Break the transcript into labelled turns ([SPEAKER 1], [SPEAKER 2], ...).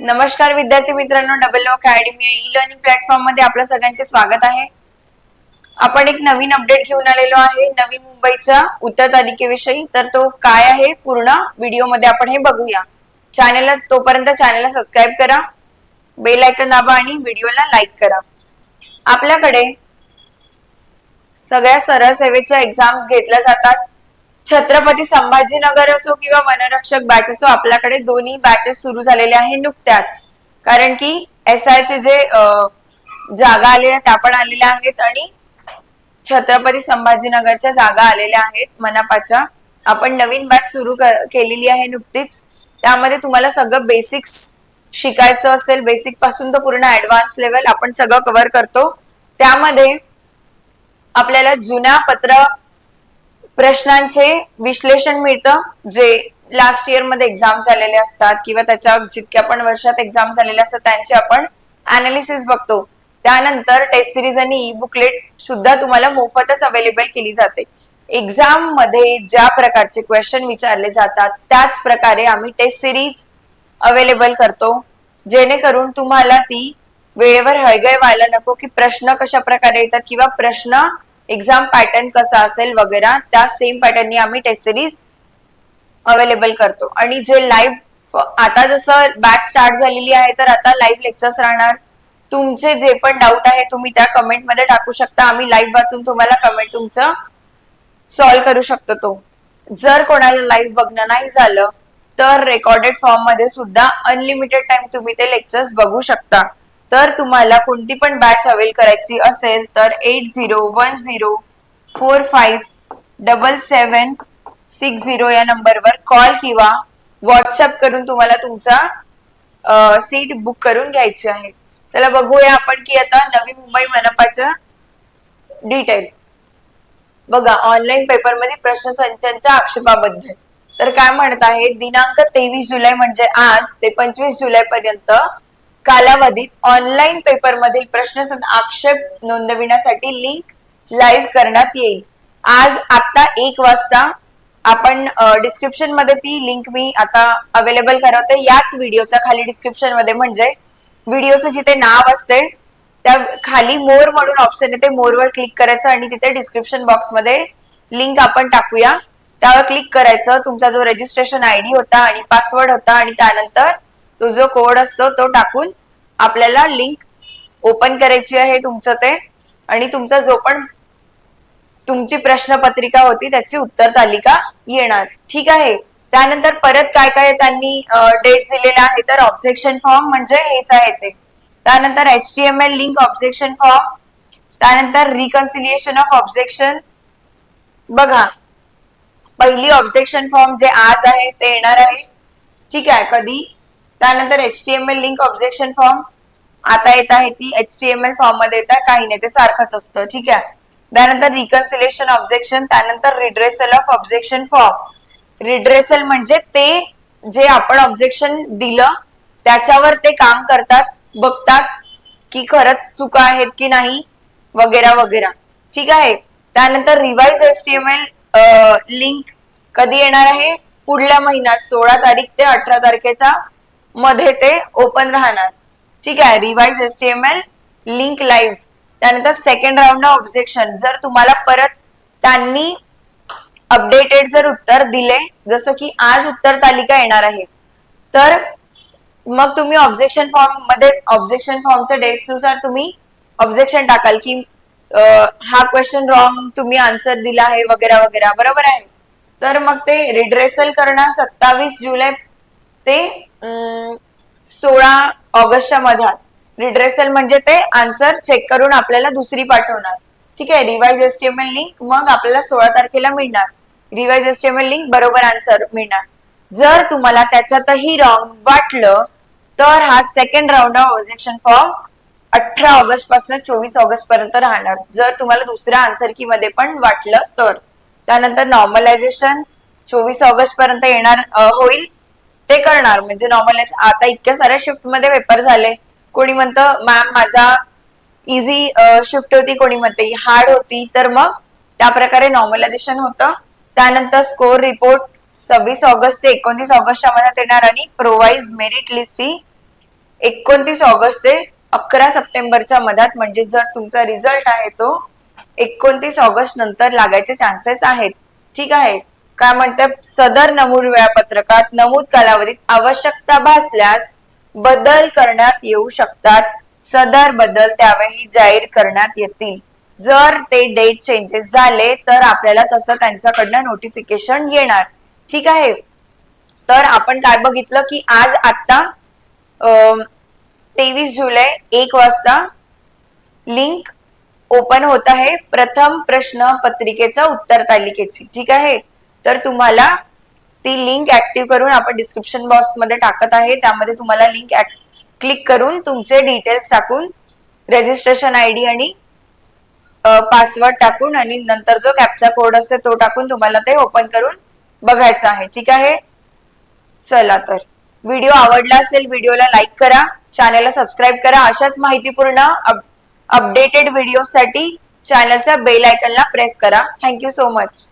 [SPEAKER 1] नमस्कार विद्यार्थी मित्रांनो double O academy E learning प्लॅटफॉर्ममध्ये आपलं सगळ्यांचे स्वागत आहे. आपण एक नवीन अपडेट घेऊन आलेलो आहे नवी मुंबईच्या उत्तर तालिकेविषयी. तर तो काय आहे? पूर्ण व्हिडिओमध्ये आपण हे बघूया. चॅनेलला तोपर्यंत चॅनेलला सबस्क्राईब करा बेल आयकन दाबा आणि व्हिडिओला लाईक करा. आपल्याकडे सगळ्या सरळ सेवेच्या एक्झाम्स घेतल्या जातात. छत्रपती संभाजीनगर असो किंवा वनरक्षक बॅच असो आपल्याकडे दोन्ही बॅचेस सुरू झालेले आहे नुकत्याच. कारण की एस आयचे जे जागा आलेल्या त्या पण आलेल्या आहेत आणि छत्रपती संभाजीनगरच्या जागा आलेल्या आहेत मनापाच्या. आपण नवीन बॅच सुरू केलेली आहे नुकतीच. त्यामध्ये तुम्हाला सगळं बेसिक्स शिकायचं असेल बेसिकपासून तर पूर्ण ऍडव्हान्स लेवल आपण सगळं कव्हर करतो. त्यामध्ये आपल्याला जुन्या पत्र प्रश्नांचे विश्लेषण मिळतं जे लास्ट इयरमध्ये एक्झाम झालेले असतात किंवा त्याच्या जितक्या पण वर्षात एक्झाम झालेले असतात त्यांचे आपण अनालिसिस बघतो. त्यानंतर टेस्ट सिरीज आणि ई बुकलेट सुद्धा तुम्हाला मोफतच अवेलेबल केली जाते. एक्झाममध्ये ज्या प्रकारचे क्वेश्चन विचारले जातात त्याच प्रकारे आम्ही टेस्ट सिरीज अवेलेबल करतो. जेणेकरून तुम्हाला ती वेळेवर हळगळ व्हायला नको की प्रश्न कशा प्रकारे येतात किंवा प्रश्न एक्झाम पॅटर्न कसा असेल वगैरे त्या सेम पॅटर्ननी आम्ही टेस्ट सिरीज अवेलेबल करतो. आणि जे लाईव्ह आता जसं बॅच स्टार्ट झालेली आहे तर आता लाईव्ह लेक्चर्स राहणार. तुमचे जे पण डाऊट आहे तुम्ही त्या कमेंटमध्ये टाकू शकता. आम्ही लाईव्ह वाचून तुम्हाला कमेंट तुमचं सॉल्व्ह करू शकतो तो. जर कोणाला लाईव्ह बघणं नाही झालं तर रेकॉर्डेड फॉर्ममध्ये सुद्धा अनलिमिटेड टाइम तुम्ही ते लेक्चर्स बघू शकता. तर तुम्हाला कोणती पण बॅच अवेल करायची असेल तर eight zero one zero four five double seven six zero या नंबरवर कॉल किंवा व्हॉट्सअप करून तुम्हाला तुमचा सीट बुक करून घ्यायची आहे. चला बघूया आपण की आता नवी मुंबई मनपाच्या डिटेल बघा ऑनलाईन पेपरमध्ये प्रश्नसंचांच्या आक्षेपाबद्दल. तर काय म्हणत आहे दिनांक तेवीस जुलै म्हणजे आज ते पंचवीस जुलै पर्यंत कालावधीत ऑनलाईन पेपर मधील प्रश्न आक्षेप नोंदविण्यासाठी लिंक लाईव्ह करण्यात येईल. आज आता एक वाजता. आपण डिस्क्रिप्शनमध्ये ती लिंक मी आता अवेलेबल करवते. याच व्हिडिओच्या खाली डिस्क्रिप्शनमध्ये म्हणजे व्हिडिओचं जिथे नाव असते त्या खाली मोर म्हणून ऑप्शन येते. मोरवर क्लिक करायचं आणि तिथे डिस्क्रिप्शन बॉक्समध्ये लिंक आपण टाकूया. त्यावर क्लिक करायचं. तुमचा जो रजिस्ट्रेशन आयडी होता आणि पासवर्ड होता आणि त्यानंतर तो जो कोड असतो तो टाकून आपल्याला लिंक ओपन करायची आहे तुमचं ते. आणि तुमचा जो पण तुमची प्रश्नपत्रिका होती त्याची उत्तर तालिका येणार. ठीक आहे? त्यानंतर परत काय काय त्यांनी डेट्स दिलेल्या आहे तर ऑब्जेक्शन फॉर्म म्हणजे हेच आहे ते. त्यानंतर H T M L link objection form त्यानंतर रिकन्सिलिएशन ऑफ ऑब्जेक्शन बघा पहिली ऑब्जेक्शन फॉर्म जे आज आहे ते येणार आहे. ठीक आहे? कधी? त्यानंतर H T M L link objection form आता येत आहे ती एच टी एम एल फॉर्ममध्ये येतात काही नाही ते सारखंच असतं ठीक आहे? त्यानंतर रिकन्सिलेशन ऑब्जेक्शन त्यानंतर redressal of objection form redressal म्हणजे ते जे आपण ऑब्जेक्शन दिलं त्याच्यावर ते काम करतात बघतात की खरंच चुका आहेत की नाही वगैरे वगैरे. ठीक आहे? त्यानंतर revise S T M L link कधी येणार आहे? पुढल्या महिन्यात सोळा तारीख ते अठरा तारखेच्या मध्ये ते ओपन राहणार. ठीक आहे? Revise S T M L link live त्यानंतर सेकंड राऊंड ऑब्जेक्शन जर तुम्हाला परत त्यांनी अपडेटेड जर उत्तर दिले जसं की आज उत्तर तालिका येणार आहे तर मग तुम्ही ऑब्जेक्शन फॉर्ममध्ये ऑब्जेक्शन फॉर्मच्या डेट्सनुसार तुम्ही ऑब्जेक्शन टाकाल की हा क्वेश्चन रॉंग तुम्ही आन्सर दिला आहे वगैरे वगैरे. बरोबर आहे? तर मग ते रिड्रेसल करणं सत्तावीस जुलै ते सोळा ऑगस्टच्या मध्यात रिड्रेसल म्हणजे ते आन्सर चेक करून आपल्याला दुसरी पाठवणार. ठीक आहे? रिवाइज एस्टिमेल लिंक मग आपल्याला सोळा तारखेला मिळणार. रिवाइज एस्टिमेल लिंक बरोबर आन्सर मिळणार. जर तुम्हाला त्याच्यातही रॉंग वाटलं तर हा second round of objection form अठरा ऑगस्टपासून चोवीस ऑगस्ट पर्यंत राहणार. जर तुम्हाला दुसऱ्या आन्सर की मध्ये पण वाटलं तर. त्यानंतर नॉर्मलायझेशन चोवीस ऑगस्ट पर्यंत येणार होईल. ते करणार. म्हणजे नॉर्मल आता इतक्या साऱ्या शिफ्टमध्ये पेपर झाले. कोणी म्हणतं मॅम माझा इझी शिफ्ट होती. कोणी म्हणते हार्ड होती. तर मग त्या प्रकारे नॉर्मलायझेशन होतं. त्यानंतर स्कोर रिपोर्ट सव्वीस ऑगस्ट ते एकोणतीस ऑगस्टच्या मध्यात येणार आणि प्रोवाइज मेरिट लिस्ट ही एकोणतीस ऑगस्ट ते अकरा सप्टेंबरच्या मधात. म्हणजे जर तुमचा रिझल्ट आहे तो एकोणतीस ऑगस्ट नंतर लागायचे चान्सेस आहेत. ठीक आहे? काय म्हणतात सदर नमूद वेळापत्रकात नमूद कालावधीत आवश्यकता भासल्यास बदल करण्यात येऊ शकतात. सदर बदल त्यावेळी जाहीर करण्यात येतील. जर ते डेट चेंजेस झाले तर आपल्याला तसं त्यांच्याकडनं नोटिफिकेशन येणार. ठीक आहे? तर आपण काय बघितलं की आज आता तेवीस जुलै एक वाजता लिंक ओपन होत आहे. प्रथम प्रश्न पत्रिकेच्या उत्तर तालिकेची. ठीक आहे? तर तुम्हाला ती लिंक ऍक्टिव्ह करून आपण डिस्क्रिप्शन बॉक्समध्ये टाकत आहे. त्यामध्ये तुम्हाला लिंक क्लिक करून तुमचे डिटेल्स टाकून रजिस्ट्रेशन आय डी आणि पासवर्ड टाकून आणि नंतर जो कॅपचा कोड असते तो टाकून तुम्हाला ते ओपन करून बघायचं आहे. ठीक आहे? चला तर. व्हिडिओ आवडला असेल व्हिडिओला लाईक करा. चॅनलला सबस्क्राईब करा. अशाच माहितीपूर्ण अपडेटेड व्हिडिओसाठी चॅनलच्या बेल आयकनला प्रेस करा. Thank you so much